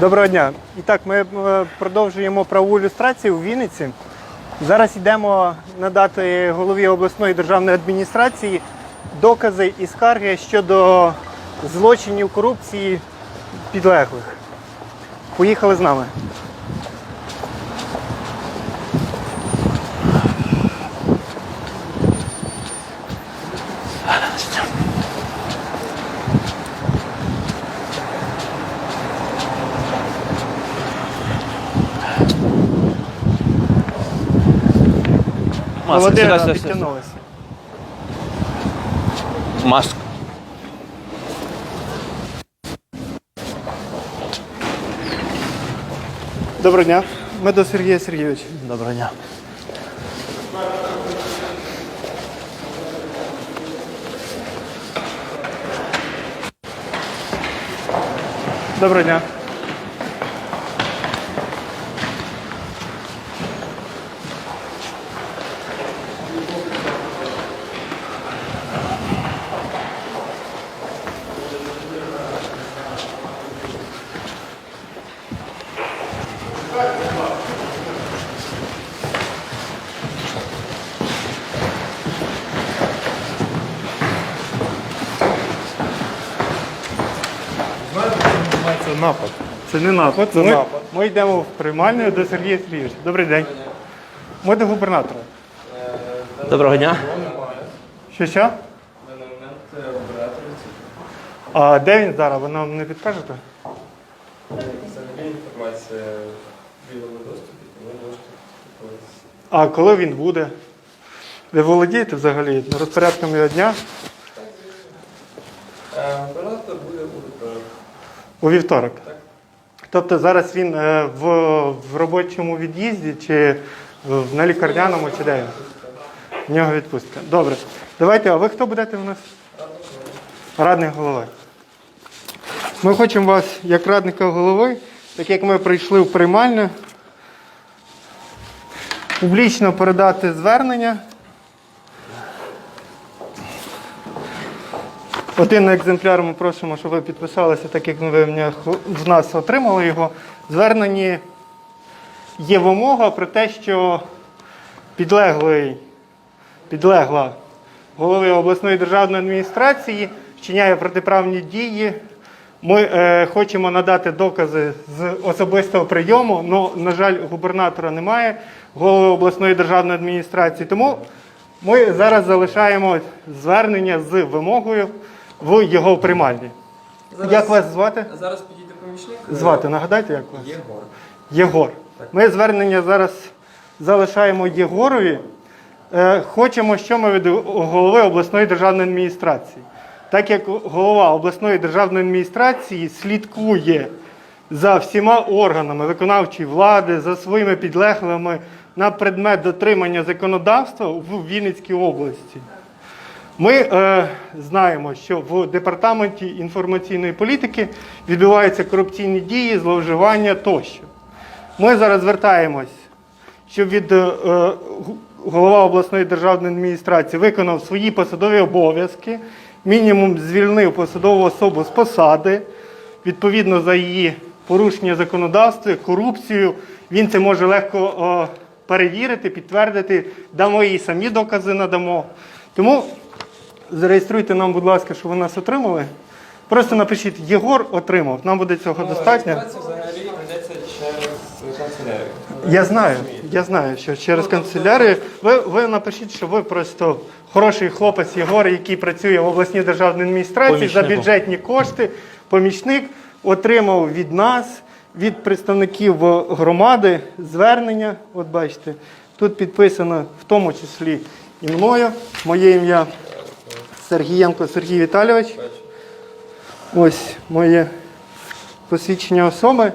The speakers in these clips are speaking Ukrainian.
Доброго дня. І так, ми е, продовжуємо правову ілюстрацію у Вінниці. Зараз йдемо надати голові обласної державної адміністрації докази і скарги щодо злочинів корупції підлеглих. Поїхали з нами. Володимира сюди, сюди, сюди. підтягнулися. Маску. Доброго дня. Ми до Сергія Сергійовича. Доброго дня. Доброго дня. Це напад. Це не напад. Це ми, напад. ми йдемо в приймальню до Сергія Сергійовича. Добрий день. Ми до губернатора. Доброго дня. Що що? А де він зараз? Ви нам не підкажете? Взагалі інформація в вільному доступі, тому можете спілкуватися. А коли він буде? Ви володієте взагалі розпорядком його дня Е, Оператор буде у вівторок. У вівторок? Тобто зараз він е, в, в робочому від'їзді чи в, на лікарняному, чи де? В нього відпустка. Добре. Давайте, а ви хто будете у нас? Радник голови. Ми хочемо вас, як радника голови, так як ми прийшли в приймальню, публічно передати звернення. Один екземпляр ми просимо, щоб ви підписалися, так як ви в нас отримали його. В зверненні є вимога про те, що підлеглий, підлегла голови обласної державної адміністрації вчиняє протиправні дії. Ми е, хочемо надати докази з особистого прийому, але, на жаль, губернатора немає, голови обласної державної адміністрації. Тому ми зараз залишаємо звернення з вимогою в його приймальні. Як вас звати? Зараз підійде помічник. Звати, нагадайте, як вас? Єгор. Єгор. Ми звернення зараз залишаємо Єгорові. Е, Хочемо, що ми від голови обласної державної адміністрації. Так як голова обласної державної адміністрації слідкує за всіма органами виконавчої влади, за своїми підлеглими на предмет дотримання законодавства в Вінницькій області. Ми е, знаємо, що в департаменті інформаційної політики відбуваються корупційні дії, зловживання тощо. Ми зараз звертаємось, щоб від е, голова обласної державної адміністрації виконав свої посадові обов'язки, мінімум звільнив посадову особу з посади, відповідно за її порушення законодавства, корупцію. Він це може легко е, перевірити, підтвердити, дамо їй самі докази надамо. Тому зареєструйте нам, будь ласка, що ви нас отримали. Просто напишіть Єгор отримав. Нам буде цього достатньо. Взагалі ведеться через канцелярію. Я знаю, я знаю, що через канцелярію ви, ви напишіть, що ви просто хороший хлопець Єгор, який працює в обласній державній адміністрації за Помічником. бюджетні кошти. Помічник отримав від нас, від представників громади звернення. От бачите, тут підписано в тому числі і мною, моє ім'я Сергієнко Сергій Віталійович. Ось моє посвідчення особи.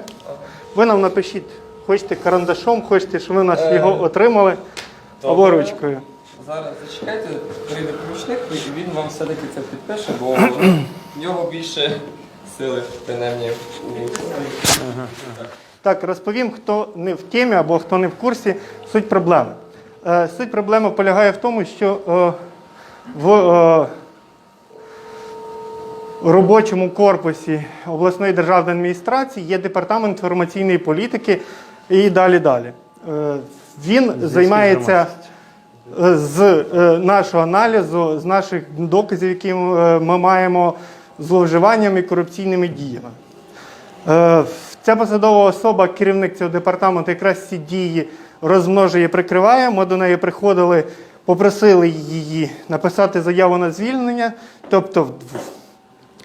Ви нам напишіть, хочете карандашом, хочете, щоб ви нас його отримали або ручкою. Зараз зачекайте, прийде помічник, і він вам все-таки це підпише, бо в нього більше сили, принаймні. Так, розповім, хто не в темі або хто не в курсі, суть проблеми. Е, суть проблеми полягає в тому, що е, в е, робочому корпусі обласної державної адміністрації є департамент інформаційної політики і далі далі. Е, Він займається е, з е, нашого аналізу, з наших доказів, які ми маємо зловживаннями і корупційними діями. Е, Ця посадова особа, керівник цього департаменту, якраз ці дії розмножує, прикриває. Ми до неї приходили, попросили її написати заяву на звільнення, тобто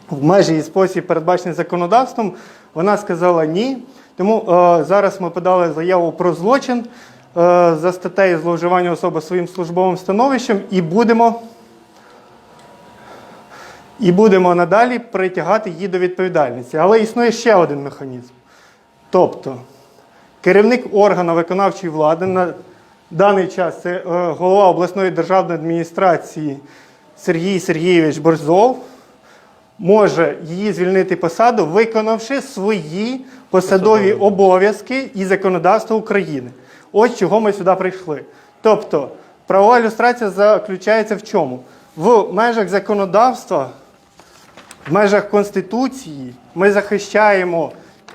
в- межі і спосіб, передбачений законодавством. Вона сказала ні. Тому е, зараз ми подали заяву про злочин е, за статтею зловживання особи своїм службовим становищем і будемо. І будемо надалі притягати її до відповідальності. Але існує ще один механізм. Тобто, керівник органу виконавчої влади на даний час це е, голова обласної державної адміністрації Сергій Сергійович Борзов може її звільнити посаду, виконавши свої посадові обов'язки і законодавство України. Ось чого ми сюди прийшли. Тобто, правова ілюстрація заключається в чому? В межах законодавства, в межах Конституції ми захищаємо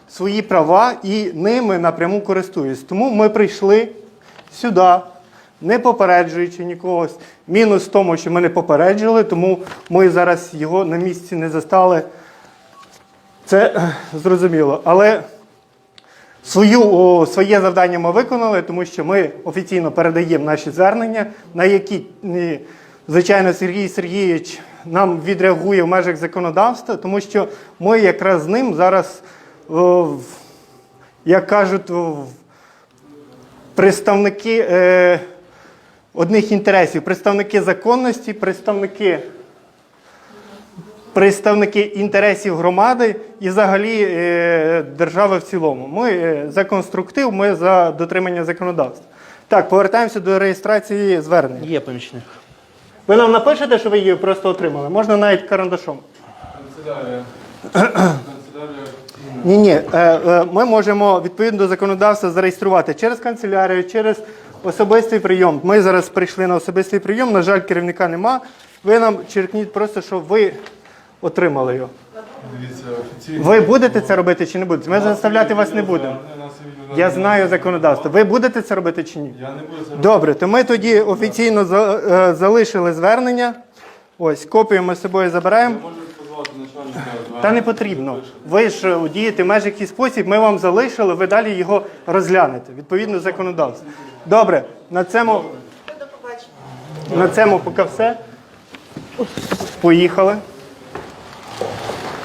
свої права і ними напряму користуємось. Тому ми прийшли сюди, не попереджуючи нікогось. Мінус в тому, що ми не попереджили, тому ми зараз його на місці не застали. Це е, зрозуміло. Але свою, о, своє завдання ми виконали, тому що ми офіційно передаємо наші звернення, на які, звичайно, Сергій Сергійович нам відреагує в межах законодавства, тому що ми якраз з ним зараз, о, як кажуть, представники е, одних інтересів, представники законності, представники, представники інтересів громади і взагалі е, держави в цілому. Ми е, за конструктив, ми за дотримання законодавства. Так, повертаємося до реєстрації звернень. Є помічник. Ви нам напишете, що ви її просто отримали? Можна навіть карандашом. Канцелярія. Канцелярія. Ні, ні. Ми можемо відповідно до законодавства зареєструвати через канцелярію, через особистий прийом. Ми зараз прийшли на особистий прийом. На жаль, керівника нема. Ви нам черкніть просто, що ви отримали його. Дивіться, офіційно. Ви будете це робити чи не будете? Ми заставляти вас не будемо. Я знаю законодавство. Ви будете це робити чи ні? Я не буду це робити. Добре, то ми тоді офіційно е, залишили звернення. Ось, копію ми з собою забираємо. Та не потрібно. Ви ж е, дієте в якийсь який спосіб, ми вам залишили, ви далі його розглянете відповідно законодавство. Добре, на цьому, на цьому поки все. Поїхали.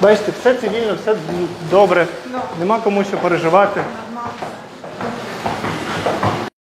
Бачите, все цивільно, все добре. Нема кому що переживати.